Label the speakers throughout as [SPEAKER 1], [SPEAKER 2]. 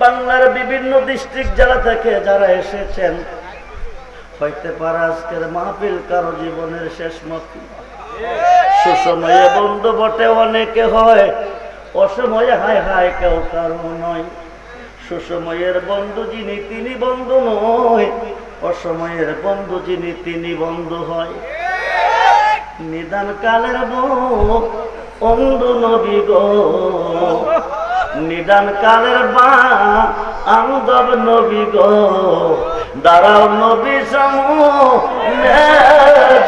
[SPEAKER 1] বাংলার বিভিন্ন ডিস্ট্রিক্ট যারা থেকে, যারা এসেছেন হইতে পারে আজকের মাহফিল কারও জীবনের শেষ মাহফিল। সুসময়ে বন্ধু বটে, অনেকে হয়, অসময়ে হায় হায় কেউ কারও নয়। সুসময়ের বন্ধু যিনি, তিনি বন্ধু নয়, অসময়ের বন্ধু যিনি, তিনি বন্ধু হয়। নিদান কালের বউ অন্ধু নবী গো। নিদান কালের বা নবী গো। দাঁড়াও নবী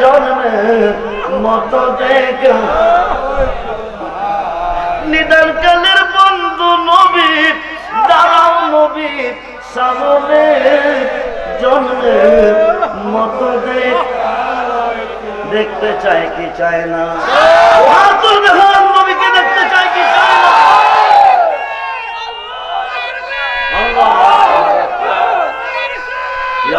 [SPEAKER 1] জন্মে মত দেখ। নিদান কালের বন্ধু নবী, দাঁড়াও নবী সামনে জন্মে মত দেখ। দেখতে চায় কি চায় না হাত দেখান নবীকে দেখতে চায় কি চায় না আল্লাহ ইয়া রাসূল, ইয়া রাসূল। সে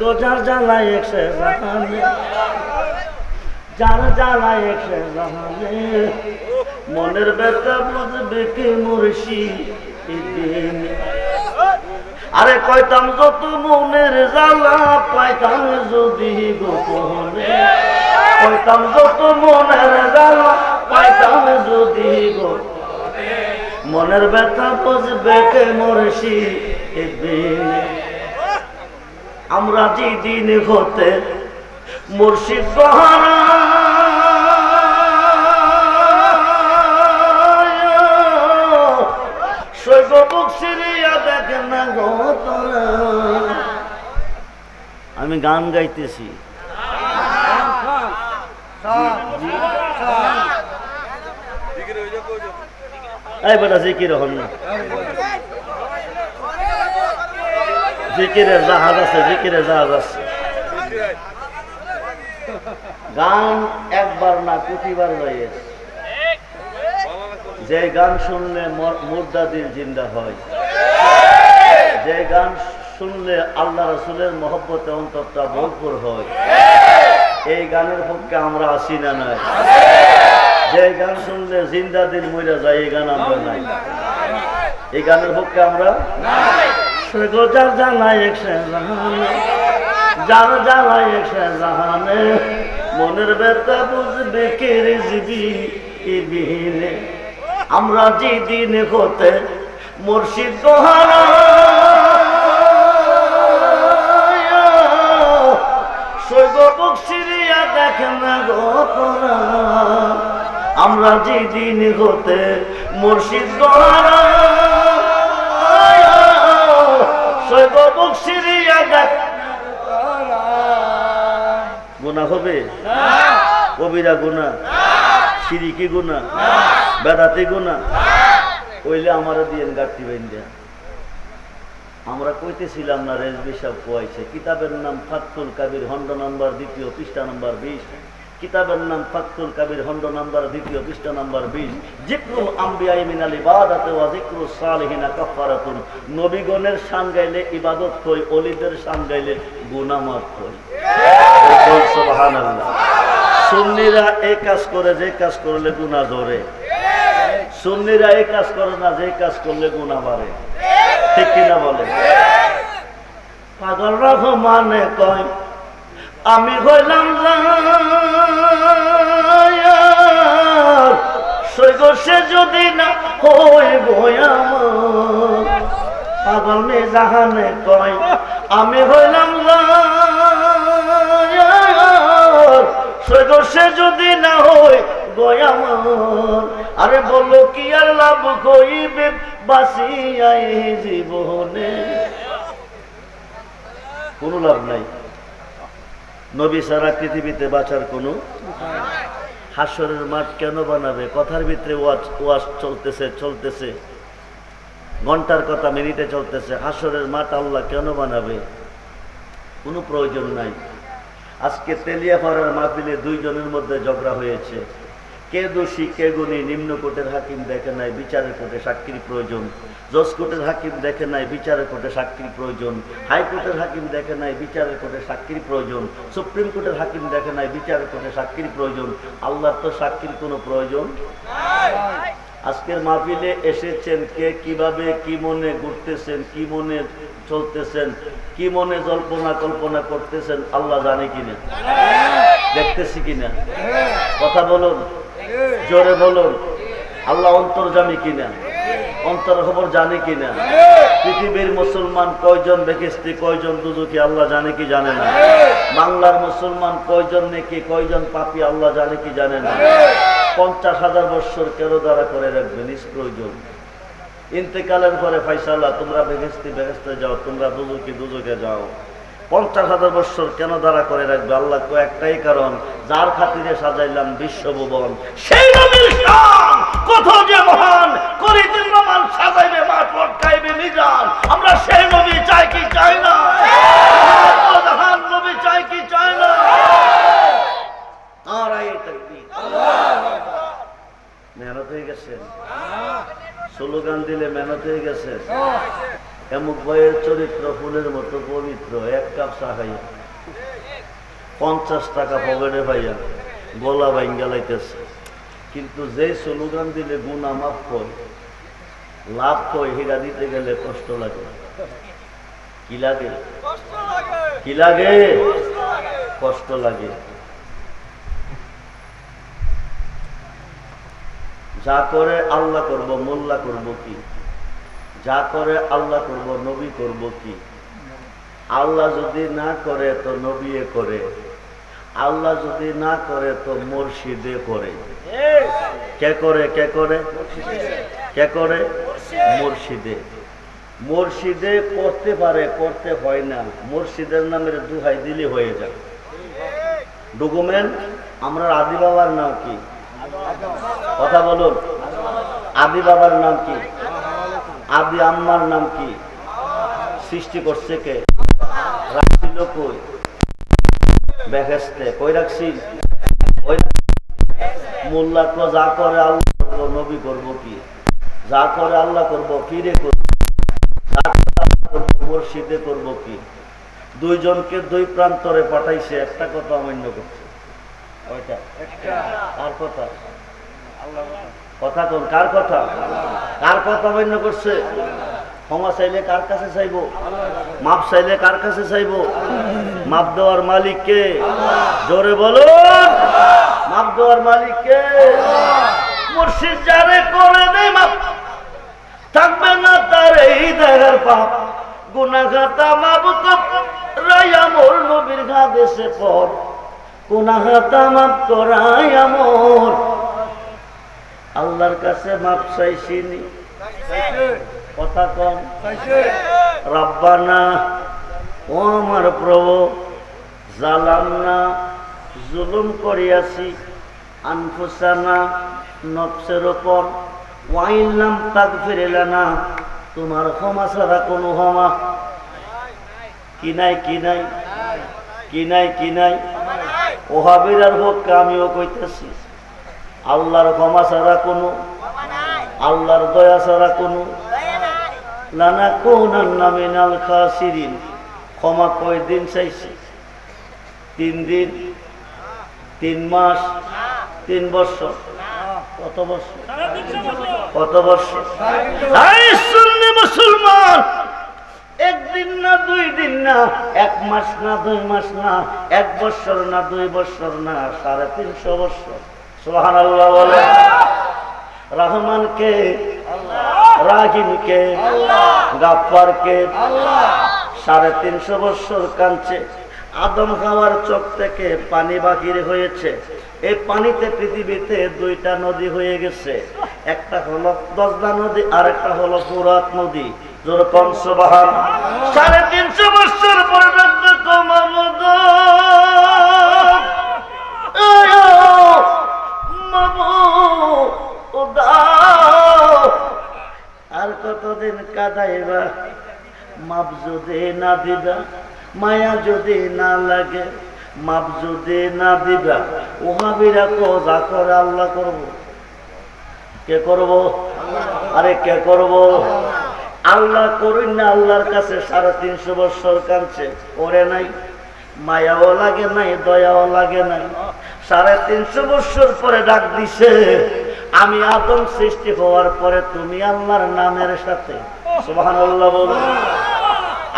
[SPEAKER 1] তো যার জ্বালায় একশে জাহানে, যার জ্বালায় একশে জাহানে। মনের ব্যথা বুঝবে কে মুর্শি আরে কয়তাম যত মনের জ্বালা পাইতাম যদি গোপনে। কয়তাম যত মনের জ্বালা পাইতাম যদি গোপনে। মনের ব্যথা বুঝবে কে দিনে আমরা যে দিন হতে মুর্শিদ বহারা শৈব বুক আমি গান গাইতেছি। জাহাজ আছে জাহাজ আছে। গান একবার না প্রতিবার যে গান শুনলে মর- মুর্দা দিল জিন্দা হয়। যে গান শুনলে আল্লাহ রসুলের মহব্বতে অন্তরটা ভরপুর হয়। এই গানের পক্ষে আমরা আসি না নাই? যে গান শুনলে জিন্দা দিন মরে যায়, এই গান আমরা নাই। এই গানের পক্ষে আমরা যার জানাই যার জানাই মনের ব্যথা বুঝবে কে রেজিবি এ বিহীনে। আমরা যে দিন হতে মুর্শিদ গোহারা শৈব না আমরা যে দিন হতে মুর্শিদ শৈব দেখ গুণা হবে? কবিরা গুণা? সিরিকি গুণা? বেদাতি গুণা? কইলে আমার দিয়েন গাঠি বেন্দা আমরা কইতেছিলাম না রেজবি সাহেব কোয়াইছে কিতাবের নাম ফাতুল কাবির, হন্ড নাম্বার দ্বিতীয় পৃষ্ঠা নাম্বার বিশ। কিতাবের নাম ফাতুল কাবির, হন্ড নাম্বার দ্বিতীয় পৃষ্ঠা নাম্বার বিশ। জিক্রুল আম্বিয়াই মিনাল ইবাদাতে ওয়া জিক্রুস সালিহিনা নবীগণের শান গাইলে ইবাদত কই, অলিদের শান গাইলে কই। সুবহানাল্লাহ। সুন্নিরা এই কাজ করে, যে কাজ করলে গুনাহ ধরে। সুন্নিরা এই কাজ করে না, যে কাজ করলে গুনাহ বাড়ে। ঠিক কিনা বলে? পাগল রহমানে কয়, আমি হইলাম সে যদি না হইব আমার। পাগল মে জাহানে কয়, আমি হইলাম সে যদি না হই আরে বলো কি আর লাভ কইবে বাসিয়াই জীবনে? কোনো লাভ নাই। নবী সারা পৃথিবীতে বাঁচার কোনো হাসরের মাঠ কেন বানাবে? কথার ভিতরে ওয়াজ চলতেছে চলতেছে। ঘণ্টার কথা মিনিটে চলতেছে। হাসরের মাঠ আল্লাহ কেন বানাবে? কোনো প্রয়োজন নাই। আজকে তেলিয়াপাড়ার মাহফিলে দুইজনের মধ্যে ঝগড়া হয়েছে। কে দোষী, কে গুণী, নিম্ন কোর্টের হাকিম দেখে নাই, বিচারের কোর্টে সাক্ষীর প্রয়োজন। জজ কোর্টের হাকিম দেখে নাই, বিচারের কোর্টে সাক্ষীর প্রয়োজন। হাইকোর্টের হাকিম দেখে নাই, বিচারের কোর্টে সাক্ষীর প্রয়োজন। সুপ্রিম কোর্টের হাকিম দেখে নাই, বিচারের কোর্টে সাক্ষীর প্রয়োজন। আল্লাহর তো সাক্ষীর কোনো প্রয়োজন? আজকের মাহফিলে এসেছেন কে, কীভাবে, কি মনে ঘুরতেছেন, কি মনে চলতেছেন, কি মনে জল্পনা কল্পনা করতেছেন, আল্লাহ জানে কিনা? দেখতেছি কিনা? কথা বলুন। জোরে বলুন, আল্লাহ অন্তর জানি কিনা? অন্তর খবর জানে কিনা? পৃথিবীর মুসলমান কয়জন বেকিস্তি কয়জন দুজুকি আল্লাহ জানে কি জানে না? বাংলার মুসলমান কয়জন নেকি, কয়জন পাপি, আল্লাহ জানে কি জানে না? পঞ্চাশ হাজার বৎসর কেন দ্বারা করে রাখবে নিষ্প্রয়োজন ইন্তেকালের পরে ফাইসালা, তোমরা বেহেস্তি বেহেস্তে যাও, তোমরা দুজুকি দুজুকে যাও। পঞ্চাশ হাজার বৎসর কেন দ্বারা করে রাখবে? আল্লাহ একটাই কারণ, যার খাতিরে সাজাইলাম বিশ্বভুবন সেই নবীর শান। কত যে মহান করিতে প্রমাণ সাজাইবে, মাঠ পটকাইবে মিজান। আমরা সেই নবী চাই কি চাই না? নবী চাই কি চাই না? মেহনত হয়ে গেছেন স্লোগান দিলে গেছে। এমুক বইয়ের চরিত্র ফুলের মতো পবিত্র এক কাপ চা খাইয়া পঞ্চাশ টাকা পকেটে ভাইয়া গলা বাইন গেলাইতেছে কিন্তু যে স্লোগান দিলে গুণা মাফ কয় লাভ কয় হিরা দিতে গেলে কষ্ট লাগে। কি লাগে? কি লাগে? কষ্ট লাগে। যা করে আল্লাহ করব মোল্লা করব কি? যা করে আল্লাহ করব নবী করব কি? আল্লাহ যদি না করে তো নবীয়ে করে। আল্লাহ যদি না করে, তো মুর্শিদে করে কে করে কে করে? কে করে? মুর্শিদে। মুর্শিদে করতে পারে করতে হয় না। মুর্শিদের নামের দুহাই দিলে হয়ে যায়। ডকুমেন্ট? আমরা আদি বাবার নাম কি? কথা বলুন। আদি বাবার নাম কি? আদি আম্মার নাম কি? সৃষ্টি করছে কে? রাখছিল কই? বেহেস্তে কই রাখছি মোল্লা তো যা করে আল্লাহ করব নবী করব কি? যা করে আল্লাহ করব ফিরে করব? যা করে আল্লাহ করব মুর্শিদে করব কি? দুইজনকে দুই প্রান্তরে পাঠাইছে একটা কথা অমান্য করছে। ওইটা কথা? কথা কোন কার কথা? কার কথা অমান্য করছে? ক্ষমা চাইলে কার কাছে চাইব? মাপ চাইলে কার কাছে চাইব? মাপ দেওয়ার মালিক কে? জোরে বলুন মাপ দেওয়ার মালিক কে? মুর্শিদ যারে করে দেয় মাপ। থাকবে না তার এই দেহের পাপ। গুনাঘাতা মাবুক রায়া মোর নবীর ঘা দেশে পর গুনাঘাতা মাপ তো করাই আমর আল্লাহর কাছে মাপ চাইছিনি কথা কম। রাব্বানা ও আমার প্রভু জালাম না জুলুম করিয়াছি। আনফুসানা নফসের ওপর ওয়াইলাম তাক ফিরেলা না তোমার ক্ষমা ছাড়া কোনো ক্ষমা কি নাই কি নাই? কি নাই কি নাই? ওহাবিরার পক্ষে আমিও কইতেছি। আল্লাহর ক্ষমা ছাড়া কোনো আল্লাহর দয়া ছাড়া কোনো লানা কোন নামিনাল খাসিরিন। ক্ষমা কয় দিন চাইছি? তিন দিন? তিন মাস? তিন বছর? কত বছর? কত বছর? মুসলমান! একদিন না, দুই দিন না, এক মাস না, দুই মাস না, এক বছর না, দুই বছর না, সাড়ে তিনশো বছর। সোহান আল্লাহ বলে রহমানকে রাহিমকে গাফারকে সাড়ে তিনশো বৎসর কাঁদছে। আদম খাওয়ার চোখ থেকে পানি বাকির হয়েছে। এই পানিতে পৃথিবীতে দুইটা নদী হয়ে গেছে। একটা হলো দশদা নদী আর একটা হলো পুরাত নদী। যেরকম সুবাহান। সাড়ে তিনশো বৎসর পর্যন্ত মাপ যদি না দিবা, মায়া যদি না লাগে, মাপ যদি না দিবা, ওহাবিরা করে আল্লাহ করব। কে করব? আরে কে করব? আল্লাহ করুন না আল্লাহর কাছে সাড়ে তিনশো বছর কাঁদছে। করে নাই, মায়াও লাগে নাই, দয়াও লাগে নাই। সাড়ে তিনশো বছর পরে ডাক দিছে, আমি আদম সৃষ্টি হওয়ার পরে তুমি আল্লাহর নামের সাথে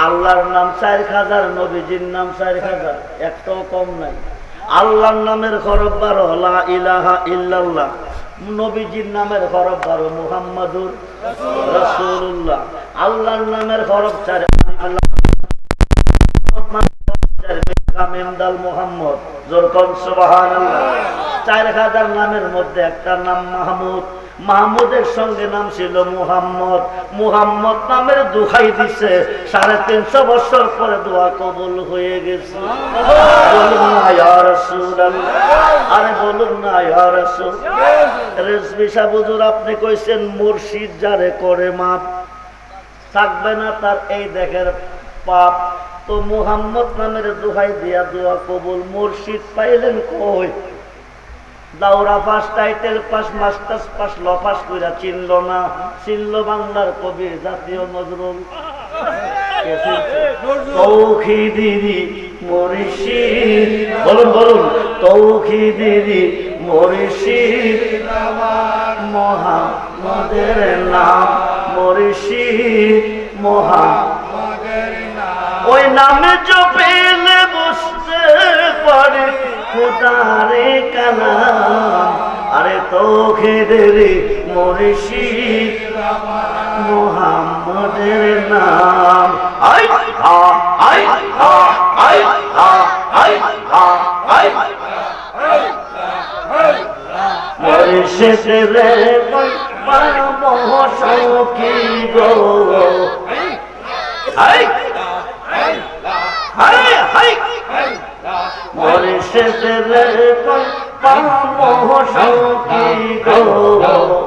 [SPEAKER 1] আল্লাহর নাম চার হাজার নবীজির নাম চার হাজার একটাও কম নাই। আল্লাহর নামের হরফ বারো হলা ইলাহা ইল্লাল্লাহ। নবীজির নামের হরফ বারো, মুহাম্মাদুর রাসূলুল্লাহ। আল্লাহর নামের হরফ চার চার হাজার নামের মধ্যে একটা নাম মাহমুদ। মাহমুদের সঙ্গে নাম ছিল মুহাম্মদ। মুহাম্মদ নামের দুহাই দিছে। সাড়ে তিনশো বছর পরে দোয়া কবুল হয়ে গেছে। বলুন না আরে বলুন না, ইয়া রাসূল রেজবি আপনি কইছেন মুর্শিদ যারে করে মাপ। থাকবে না তার এই দেখের পাপ। তো মুহাম্মদ নামের দোহাই দিয়া দোয়া কবুল। মুর্শিদ পাইলেন কই? দাওরা pass title pass masters pass law pass কইরা চিনল না। চিনল বাংলার কবির জাতীয় নজরুল। চিনছে? তৌখিদিরি মুর্শিদ বলুন বলুন তৌখিদিরি মুর্শিদ মোহাম্মদের নাম। মুর্শিদ মোহা ওই নামে জপেলে বসতে পারে খুদারে কালাম আরে তো খেদেরে মুর্শিদ মোহাম্মদের নাম। আই আই আই আই আই। গো। হাই মুর্শিদরে পারম সখী গো।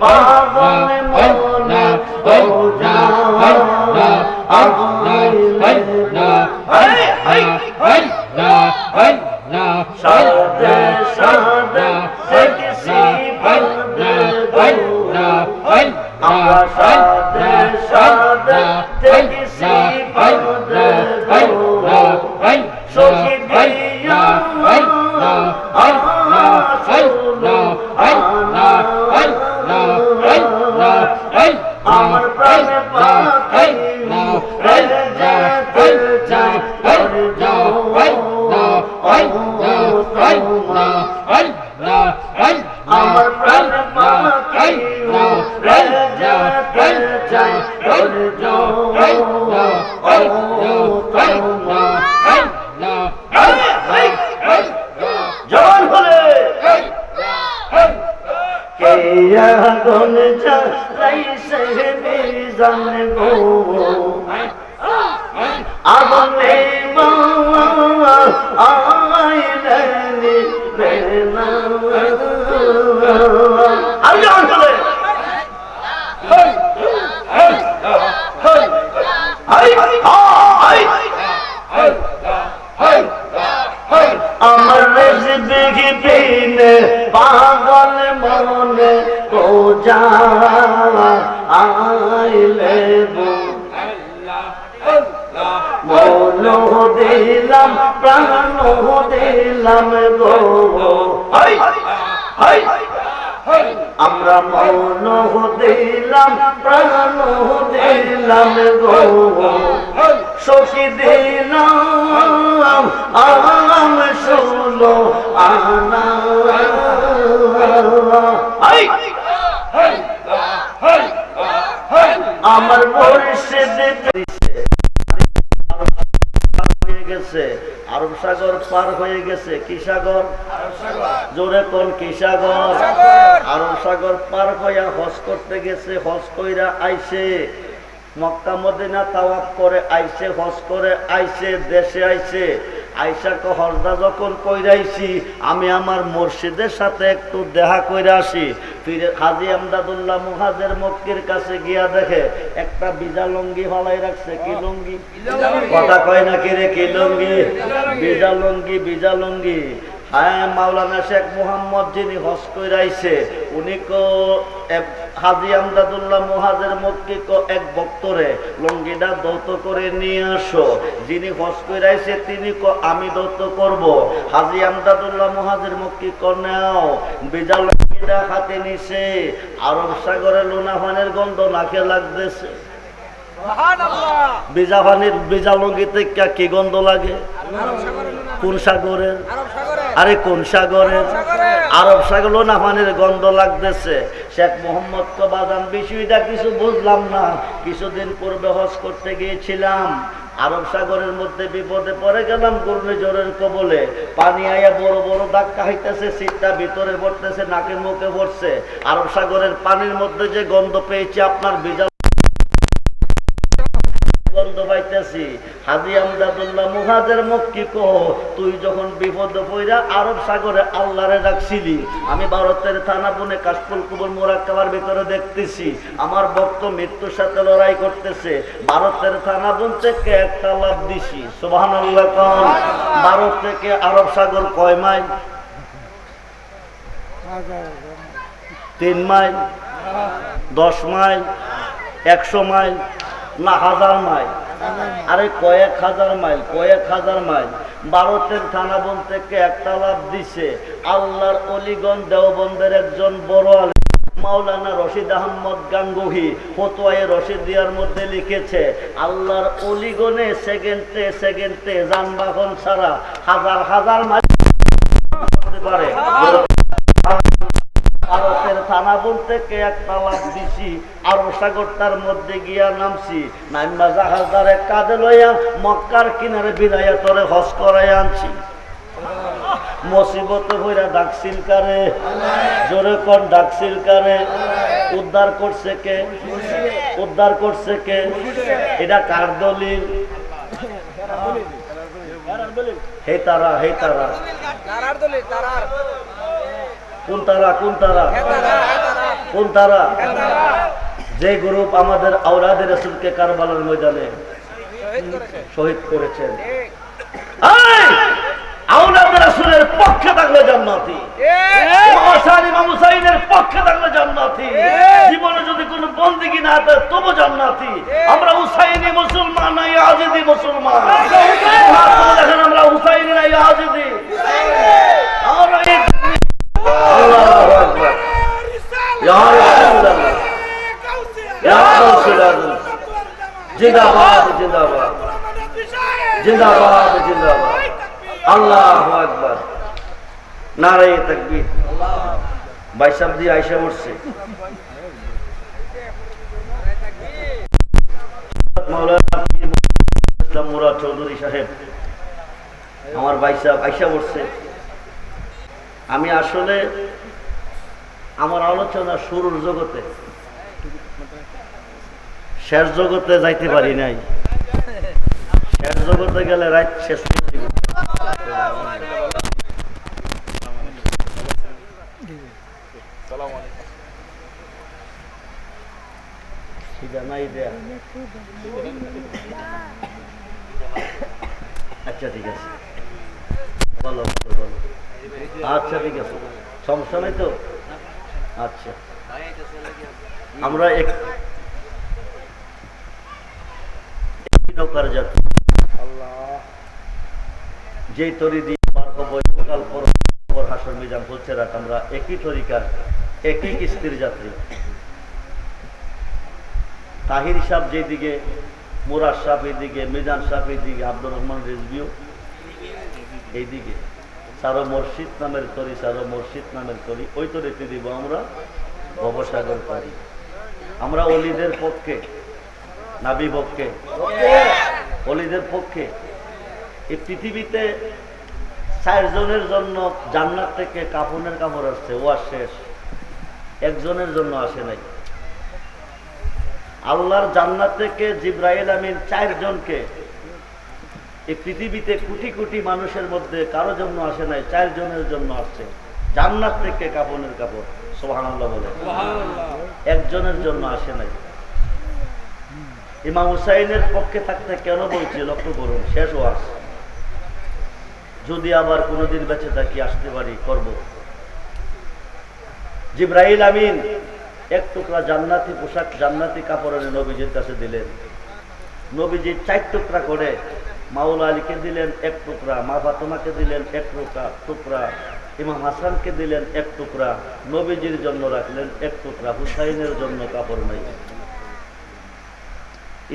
[SPEAKER 1] পাগল দিলাম প্রাণ সখী দিলাম আম শুলো আনা আই আমার মুর্শিদ হয়ে পার হয়ে গেছে কি সাগর জোরে কোন কি সাগর? আরব সাগর পার হইয়া হজ করতে গেছে হজ কইরা আইছে। মক্কা মদিনা তাওয়াফ করে আইছে হজ করে আইছে দেশে আইসা হরদা যখন কইরাইছি আমি আমার মুর্শিদের সাথে একটু দেখা কইরা আসি। ফিরে হাজি আমদাদুল্লাহ মুহাজের মক্কির কাছে গিয়া দেখে একটা বিজা লঙ্গি হলাই রাখছে। কি লঙ্গি? কথা কয় না কি রে কি লঙ্গি? বিজা লঙ্গি বিজা লঙ্গি। হ্যাঁ মাওলানা শেখ মোহাম্মদ যিনি হজ কইরাইছে উনি কো হাজি আমদাদুল্লাহ মুহাজের মক্কি কো এক ভক্তরে লঙ্গিটা দৌত করে নিয়ে আসো। যিনি হজ কইরাইছে তিনি কো আমি দৌত করব। হাজি আমদাদুল্লাহ মুহাজের মক্কি কো নাও। বিজা লঙ্গিটা হাতে নিছে। আরব সাগরে লোনাফানের গন্ধ নাকে লাগতেছে। বিজা পানির বিজা লঙ্গিতে কা- কি গন্ধ লাগে? কোন সাগরের? আরে কোন সাগরের? আরব সাগর না পানির গন্ধ লাগতেছে। শেখ মোহাম্মদ তো বাদাম বিষয়টা কিছু বুঝলাম না। কিছুদিন পূর্বে হজ করতে গিয়েছিলাম। আরব সাগরের মধ্যে বিপদে পড়ে গেলাম ঘূর্ণিঝড়ের কবলে। পানি আইয়া বড় বড় ধাক্কা হইতেছে শীতটা ভিতরে পড়তেছে নাকে মুখে পড়ছে। আরব সাগরের পানির মধ্যে যে গন্ধ পেয়েছে আপনার বিজা গন্ধ পাইতেছি। হাজি আমদাদুল্লাহ মুহাজের মক্কি কো তুই যখন বিপদ পইরা আরব সাগরে আল্লাহরে ডাকছিলি, আমি ভারতের থানা বনে কাশফুল কুবুল মোরাক্কাবার ভিতরে দেখতেছি, আমার ভক্ত মৃত্যুর সাথে লড়াই করতেছে। ভারতের থানা বন থেকে একটা লাভ দিছি। কন। ভারত থেকে আরব সাগর কয় মাইল? তিন মাইল? দশ মাইল? একশো মাইল? না, হাজার মাইল। আরে কয়েক হাজার মাইল, কয়েক হাজার মাইল। ভারতের থানাবন থেকে একটা লাভ দিছে। আল্লাহর অলিগঞ্জ দেওবন্দের একজন বড় আলেম, মাওলানা রশিদ আহমদ গাঙ্গুহি, ফতোয়ায়ে রশিদিয়ার মধ্যে লিখেছে, আল্লাহর অলিগনে সেকেন্ডে সেকেন্ডে যানবাহন ছাড়া হাজার হাজার মাইল হতে পারে ভারতের থানাবন থেকে একটা লাভ দিছি আর সাগরটার মধ্যে গিয়া নামছি নাইমা জাহাজদারে কাঁধে লইয়া মক্কার কিনারে বিদায়া তরে হস করাই আনছি মুসিবতে হইরা ডাকছিল কারে জোরে কর ডাকছিল কারে উদ্ধার করছে কে উদ্ধার করছে কে এটা কার দলিল হে তারা হে তারা কোন তারা কোন তারা? কোন তারা? যে গ্রুপ আমাদের আওলাদের রসুলকে কারবালার ময়দানে
[SPEAKER 2] শহীদ
[SPEAKER 1] করেছেন।
[SPEAKER 2] ঠিক।
[SPEAKER 1] আওলাদের রসুলের পক্ষে থাকলে জান্নাতি। হুসাইনের পক্ষে থাকলে জান্নাতি। জীবনে যদি কোনো বন্দিগি না থাকে তবু জান্নাতি। আমরা হুসাইনি মুসলমান না ইয়াজিদি মুসলমান। হাত তুলে আমরা হুসাইনি আমরা এই- আল্লাহু আকবার ইয়া রাসূলুল্লাহ ইয়া রাসূলুল্লাহ জিন্দাবাদ জিন্দাবাদ। জিন্দাবাদ জিন্দাবাদ। আল্লাহু আকবার। তাকবীর। দিয়ে আইসা চৌধুরী আমার আমি আসলে আমার আলোচনা শুরুর জগতে শেষ জগতে যাইতে পারি নাই। শেষ জগতে গেলে রাত শেষ। আচ্ছা ঠিক আছে। বলো বলো, বলো। আচ্ছা ঠিক আছে। সমস্যা নাই তো? আচ্ছা। আমরা এক একই যেই তরি দিয়ে পার মিজান বলছে, রাখ, আমরা একই তরিকার, একই যাত্রী তাহির সাহ যেদিকে সাহ এইদিকে মিজান সাহ এইদিকে আব্দুর রহমান রেজবিও এইদিকে। সারো মসজিদ নামের তরি সারো মসজিদ নামের তরি, ওই তরিতে দিব আমরা ভবসাগর পারি আমরা অলিদের পক্ষে না বিপক্ষে অলিদের পক্ষে। এই পৃথিবীতে চারজনের জন্য জান্নাত থেকে কাফনের কাপড় আসছে, ও আর শেষ। একজনের জন্য আসে নাই। আল্লাহর জান্নাত থেকে জিব্রাইল আমিন চারজনকে এই পৃথিবীতে কোটি কোটি মানুষের মধ্যে কারও জন্য আসে নাই চারজনের জন্য আসছে। জান্নাত থেকে কাপনের কাপড় সোহানাল্লাহ বলে। একজনের জন্য আসে নাই। ইমাম হুসাইনের পক্ষে থাকতে কেন বলছি? লক্ষ্য করুন, শেষ ওয়াজ। যদি আবার কোনোদিন বেঁচে থাকি, আসতে পারি, করব। জিব্রাহিল আমিন এক টুকরা জান্নাতি পোশাক, জান্নাতি কাপড়ের নবীজির কাছে দিলেন। নবীজি চার টুকরা করে মাওলা আলীকে দিলেন এক টুকরা, মা ফাতেমাকে দিলেন এক টুকরা টুকরা, ইমাম হাসানকে দিলেন এক টুকরা, নবীজির জন্য রাখলেন এক টুকরা, হুসাইনের জন্য কাপড় নাই।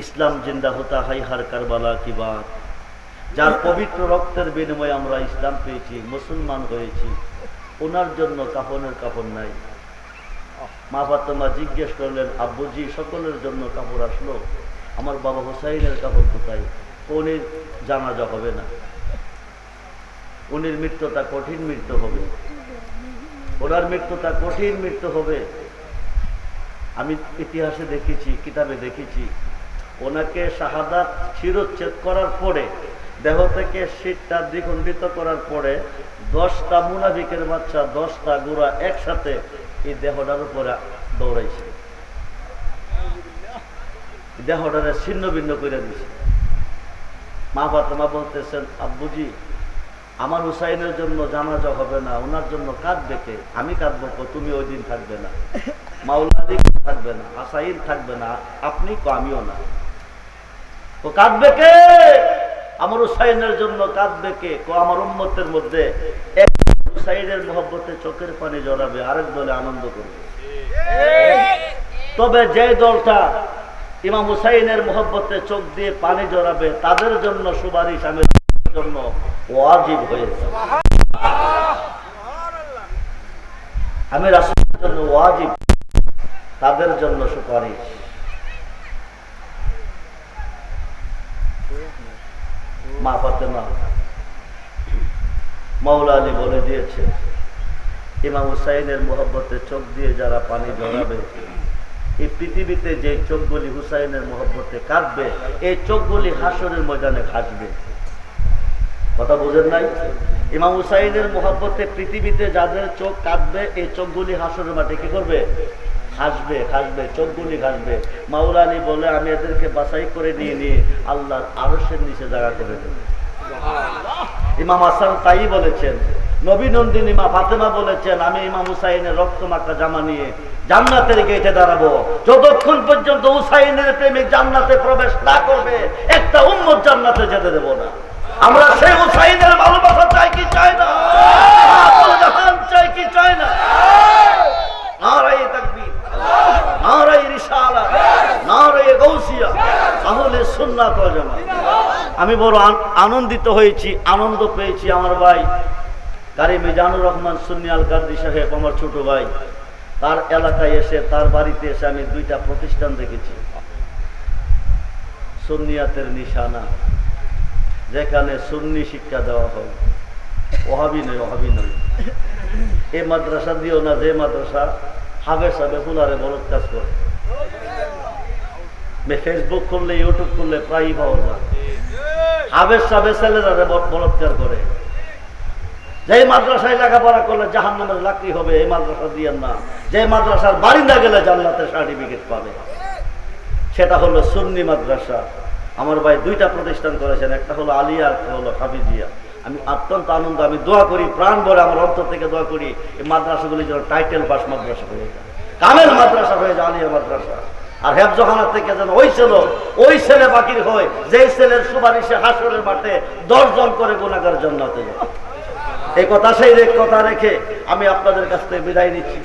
[SPEAKER 1] ইসলাম জিন্দা হতা হাই হার কারবালা কি বাত। যার পবিত্র রক্তের বিনিময়ে আমরা ইসলাম পেয়েছি, মুসলমান হয়েছি ওনার জন্য কাফনের কাপড় নাই। মা ফাতেমা জিজ্ঞেস করলেন, আব্বুজি, সকলের জন্য কাপড় আসলো? আমার বাবা হোসাইনের কাপড় কোথায়? উনির জানাজা হবে না। উনির মৃত্যুটা কঠিন মৃত্যু হবে। ওনার মৃত্যুটা কঠিন মৃত্যু হবে। আমি ইতিহাসে দেখেছি, কিতাবে দেখেছি। ওনাকে শাহাদাত শিরোচ্ছেদ করার পরে, দেহ থেকে শীতটা দ্বিখণ্ডিত করার পরে, দশটা মুনাফিকের বাচ্চা, দশটা গুড়া একসাথে এই দেহটার উপরে দৌড়াইছে। দেহটারে ছিন্ন ভিন্ন করে দিছে। মা ফাতেমা বলতেছেন, আব্বুজি, আমার হুসাইনের জন্য জানাজা হবে না, ওনার জন্য কাঁদবে কে? আমি কাঁদবো তুমি ওই দিন থাকবে না। মাওলাদি থাকবে না আসাইন থাকবে না। আপনি কো? আমিও না। ও কাঁদবে কে? আমার হুসাইনের জন্য কাঁদবে কে? কো আমার উম্মতের মধ্যে এক হুসাইনের মহব্বতে চোখের পানি জড়াবে, আরেক দলে আনন্দ করবে। তবে যে দলটা ইমাম হুসাইনের মহব্বতে চোখ দিয়ে পানি জড়াবে, তাদের জন্য সুপারিশ আমি জন্য ওয়াজিব হয়েছে। আমি রাসূলের জন্য ওয়াজিব, তাদের জন্য সুপারিশ। মা। ফাতেমা মাওলা আলী বলে দিয়েছে, ইমাম হুসাইনের মোহব্বতে চোখ দিয়ে যারা পানি জড়াবে, এই পৃথিবীতে যে চোখগুলি হুসাইনের মোহব্বতে কাঁদবে, এই চোখগুলি হাসরের ময়দানে হাসবে কথা বোঝেন নাই? ইমাম হুসাইনের মোহব্বতে পৃথিবীতে যাদের চোখ কাঁদবে, এই চোখগুলি হাসরের মাঠে কি করবে? হাসবে হাসবে চোখগুলি হাসবে। আলী বলে আমি এদেরকে বাছাই করে নিয়ে নিয়ে আল্লাহর আরসের নিচে জায়গা করে দেবো। ইমাম হাসান তাই বলেছেন। নবী নন্দিনী মা ফাতেমা বলেছেন আমি ইমাম হুসাইনের রক্ত মাখা জামা নিয়ে জান্নাতের গেটে দাঁড়াবো। যতক্ষণ পর্যন্ত হুসাইনের প্রেমিক জান্নাতে প্রবেশ না করবে একটা উম্মত জান্নাতে যেতে দেব না। আমরা সেই হুসাইনের ভালোবাসা চাই কি চাই না? চাই কি চাই না? নারাই রিসালা তাহলে আমি বড় আনন্দিত হয়েছি, আনন্দ পেয়েছি আমার ভাই, কারি মিজানুর রহমান সুন্নি আল কাদি সাহেব, আমার ছোট ভাই। তার এলাকায় এসে, তার বাড়িতে এসে আমি দুইটা প্রতিষ্ঠান দেখেছি। সুন্নিয়াতের নিশানা, যেখানে সুন্নি শিক্ষা দেওয়া হয়। ওহাবি নয় ওহাবি নয়। এ মাদ্রাসা দিও না, যে মাদ্রাসা হাবে সাবে ফুলারে বলত কাজ করে। ফেসবুক করলে ইউটিউব করলে প্রায়ই পাওয়া যায়। হাবের সাবে ছেলেরা বলৎকার করে। যে মাদ্রাসায় লেখাপড়া করলে জাহান নামের লাকড়ি হবে, এই মাদ্রাসা দিয়ে না। যে মাদ্রাসার বারিন্দা গেলে জান্নাতের সার্টিফিকেট পাবে। সেটা হলো সুন্নি মাদ্রাসা। আমার ভাই দুইটা প্রতিষ্ঠান করেছেন, একটা হলো আলিয়া একটা হলো হাফিজিয়া। আমি অত্যন্ত আনন্দ, আমি দোয়া করি, প্রাণ ভরে আমার অন্তর থেকে দোয়া করি, এই মাদ্রাসাগুলি যেন টাইটেল পাস মাদ্রাসা হয়ে যায়। কামেল মাদ্রাসা হয়ে যায় আলিয়া মাদ্রাসা। আর হেফজখানা থেকে যেন ওই ছেলে ওই ছেলে বাকির হয়, যেই ছেলের সুপারিশে হাসরের মাঠে দশজন করে গুণাগার জন্য এই কথা সেই কথা রেখে আমি আপনাদের কাছ থেকে বিদায় নিচ্ছি।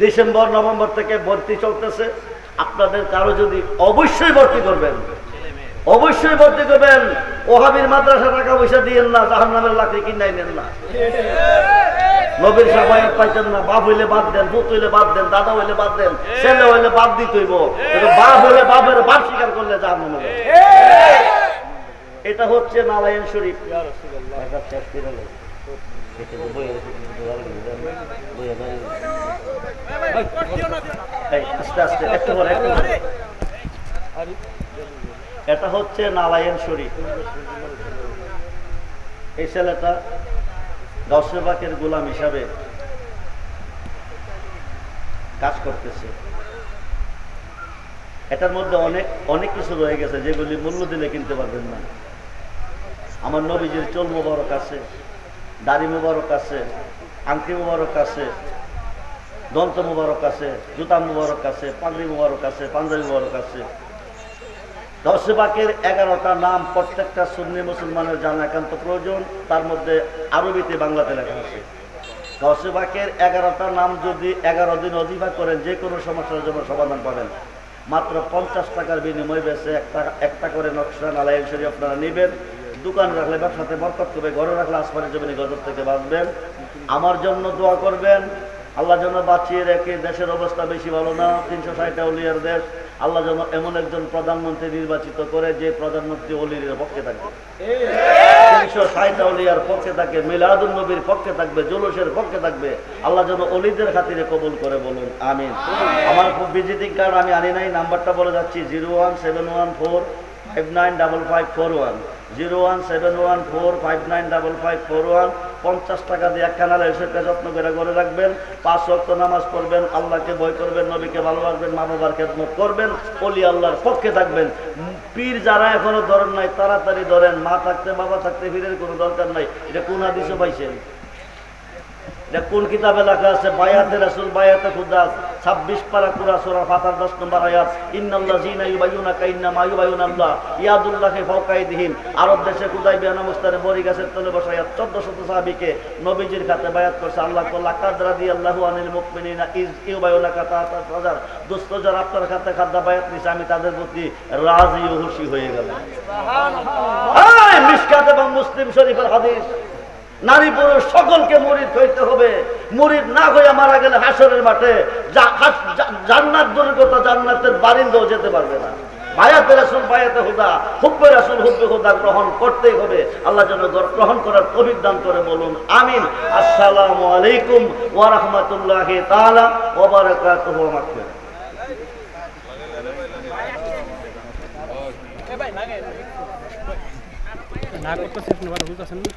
[SPEAKER 1] ডিসেম্বর, নভেম্বর থেকে ভর্তি চলতেছে। আপনাদের কারও যদি অবশ্যই ভর্তি করবেন অবশ্যই ভর্তি করবেন। ওহাবির মাদ্রাসা টাকা পয়সা দিয়েন না জাহান নামের লাকড়ি কিনাই নেন না। নবীর না, বাপ হইলে বাদ দেন হইলে বাদ দেন, দাদা হইলে বাদ বাপ স্বীকার করলে এটা হচ্ছে শরীফ। এটা হচ্ছে নারায়ণ শরীফ। এই ছেলেটা দশবাকের গোলাম হিসাবে কাজ করতেছে। এটার মধ্যে অনেক অনেক কিছু রয়ে গেছে, যেগুলি মূল্য দিলে কিনতে পারবেন না। আমার নবীজির চোল মোবারক আছে, দাড়ি মোবারক আছে, আংটি মোবারক আছে, দন্ত মোবারক আছে, জুতা মোবারক আছে, পাগড়ি মোবারক আছে, পাঞ্জাবি মোবারক আছে। দশবাকের এগারোটা নাম প্রত্যেকটা সুন্নি মুসলমানের জানা একান্ত প্রয়োজন। তার মধ্যে আরবিতে বাংলাতে লেখা আছে। দশবাকের এগারোটা নাম যদি এগারো দিন অধিভা করেন, যে কোনো সমস্যার জন্য সমাধান পাবেন। মাত্র পঞ্চাশ টাকার বিনিময় বেছে একটা একটা করে নকশা নালাইন শরীফ আপনারা নেবেন। দোকান রাখলে, ব্যবসাতে বরকত করবে, ঘরে রাখলে আসমানের জমিনে গজব থেকে বাঁচবেন। আমার জন্য দোয়া করবেন। আল্লাহ যেন বাঁচিয়ে রেখে দেশের অবস্থা বেশি ভালো না। তিনশো ষাটটা অলিয়ার দেশ। আল্লাহ যেন এমন একজন প্রধানমন্ত্রী নির্বাচিত করে যে প্রধানমন্ত্রী অলির পক্ষে থাকবে। তিনশো ষাট অলিয়ার পক্ষে থাকবে মিলাদুল নবীর পক্ষে থাকবে, জুলুসের পক্ষে থাকবে। আল্লাহ যেন অলিদের খাতিরে কবুল করে বলুন, আমিন। আমার খুব বিজিটিং কার্ড আমি আনি নাই, নাম্বারটা বলে যাচ্ছি, zero one seven one four five nine double five four one. Zero one seven one four five nine double five four one পঞ্চাশ টাকা দিয়ে একখানা যত্ন করে গড়ে রাখবেন। পাঁচ রক্ত নামাজ পড়বেন, আল্লাহকে ভয় করবেন, নবীকে ভালোবাসবেন, মা বাবার খেদমত করবেন অলি আল্লাহর পক্ষে থাকবেন। পীর যারা এখনও ধরেন নাই, তাড়াতাড়ি ধরেন, মা থাকতে, বাবা থাকতে ফিরের কোনো দরকার নাই। এটা কোন হাদিসে পাইছেন? কোন কিতাবে লেখা আছে, বায়াতে রাসূল, বায়াতে খুদা 26 পারা কুরা সূরা ফাতার 10 নম্বর আয়াত, ইন্নাল্লাযীনা ইউবাইয়ুনাকা ইন্নামা ইউবাইয়ুনাল্লাহ ইয়াদুল্লাহি ফাওকা আইদিহিম। আরব দেশে খুদাই বিয়ানা মুস্তারে বড়ি গাছের তলে বসা আয়াত 1400 সাহাবীকে নবীজির খাতে বায়াত করছে। আল্লাহ কো লাকাদ রাদিয়াল্লাহু আনিল মুমিনিনা ইজ ইউবাইয়ুনাকা তাতা হাজার দোস্ত যারা আপনার খাতে খাদ্য বায়াত নিছে, আমি তাদের প্রতি রাজি ও খুশি হয়ে গেলাম। এই মিশকাত এবং মুসলিম শরীফের হাদিস। নারী পুরুষ সকলকে মরিদ হইতে হবে। মরিদ না হইয়া মারা গেলে হাসরের মাঠে জান্নাত কথা জান্নাতের বারিন্দাও যেতে পারবে না। গ্রহণ করতেই হবে। আল্লাহ যেন গ্রহণ করার অভিজ্ঞান করে বলুন, আমিন। আসসালামু আলাইকুম ওয়া রাহমাতুল্লাহি তাআলা ওয়া বারাকাতুহু ওয়া মাগফিরাতুহু
[SPEAKER 2] এ ভাই না
[SPEAKER 3] না করতেছে আপনি বার বুঝতেছেন না?